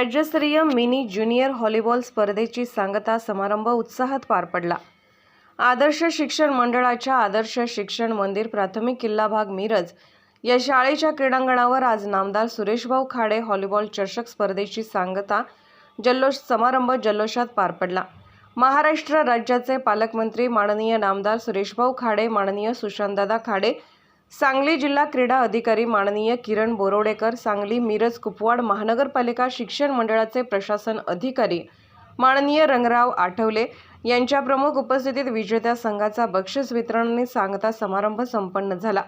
राज्यस्तरीय mini junior volleyball स्पर्धेची सांगता समारंभ उत्साहात पार पडला. आदर्श शिक्षण मंडळाच्या आदर्श शिक्षण मंदिर प्राथमिक किल्ला भाग मिरज या शाळेच्या क्रीडांगणावर आज नामदार सुरेशभाऊ खाडे व्हॉलीबॉल चषक स्पर्धेची सांगता जल्लोष समारंभ जल्लोषात पार पडला. महाराष्ट्र राज्याचे पालकमंत्री माननीय नामदार सुरेशभाऊ खाडे माननीय सुशांतदादा खाडे सांगली जिल्हा क्रीडा अधिकारी माननीय किरण बोरोडेकर सांगली मिरज कुपवाड महानगरपालिका शिक्षण मंडळाचे प्रशासन अधिकारी माननीय रंगराव आठवले यांच्या प्रमुख उपस्थितीत विजेत्या संघाचा बक्षीस वितरणने सांगता समारंभ संपन्न झाला.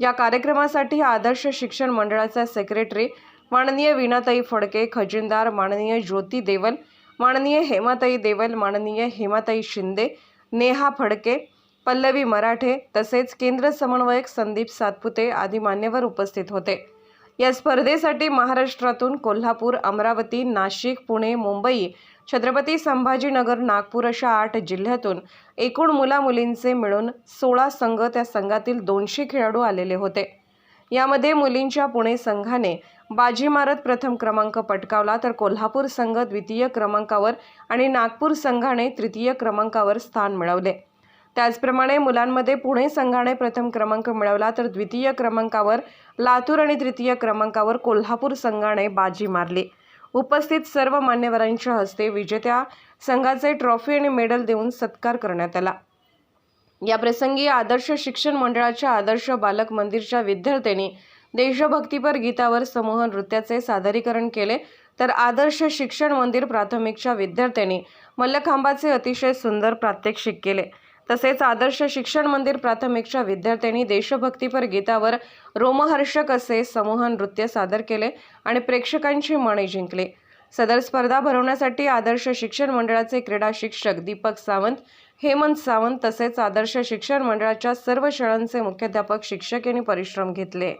या कार्यक्रमासाठी आदर्श शिक्षण मंडळाचा सेक्रेटरी माननीय विनाताई फडके खजिनदार माननीय ज्योती देवल माननीय हेमाताई देवल माननीय हेमाताई शिंदे नेहा फडके पल्लवी मराठे तसेच केंद्र समन्वयक संदीप सातपुते आदी मान्यवर उपस्थित होते. या स्पर्धेसाठी महाराष्ट्रातून कोल्हापूर अमरावती नाशिक पुणे मुंबई छत्रपती संभाजीनगर नागपूर अशा आठ जिल्ह्यातून एकूण मुलामुलींचे मिळून सोळा संघ त्या संघातील दोनशे खेळाडू आलेले होते. यामध्ये मुलींच्या पुणे संघाने बाजी मारत प्रथम क्रमांक पटकावला तर कोल्हापूर संघ द्वितीय क्रमांकावर आणि नागपूर संघाने तृतीय क्रमांकावर स्थान मिळवले. त्याचप्रमाणे मुलांमध्ये पुणे संघाने प्रथम क्रमांक मिळवला तर द्वितीय क्रमांकावर लातूर आणि तृतीय क्रमांकावर कोल्हापूर संघाने बाजी मारली. उपस्थित सर्व मान्यवरांच्या हस्ते विजेत्या संघाचे ट्रॉफी आणि मेडल देऊन सत्कार करण्यात आला. या प्रसंगी आदर्श शिक्षण मंडळाच्या आदर्श बालक मंदिरच्या विद्यार्थ्यांनी देशभक्तीपर गीतावर समूह नृत्याचे सादरीकरण केले. तर आदर्श शिक्षण मंदिर प्राथमिकच्या विद्यार्थ्यांनी मल्लखांबाचे अतिशय सुंदर प्रात्यक्षिक केले. तसेच आदर्श शिक्षण मंदिर प्राथमिकच्या विद्यार्थ्यांनी देशभक्तीपर गीतावर रोमहर्षक असे समूह नृत्य सादर केले आणि प्रेक्षकांची मने जिंकले. सदर स्पर्धा भरवण्यासाठी आदर्श शिक्षण मंडळाचे क्रीडा शिक्षक दीपक सावंत हेमंत सावंत तसेच आदर्श शिक्षण मंडळाच्या सर्व शाळांचे मुख्याध्यापक शिक्षक यांनी परिश्रम घेतले.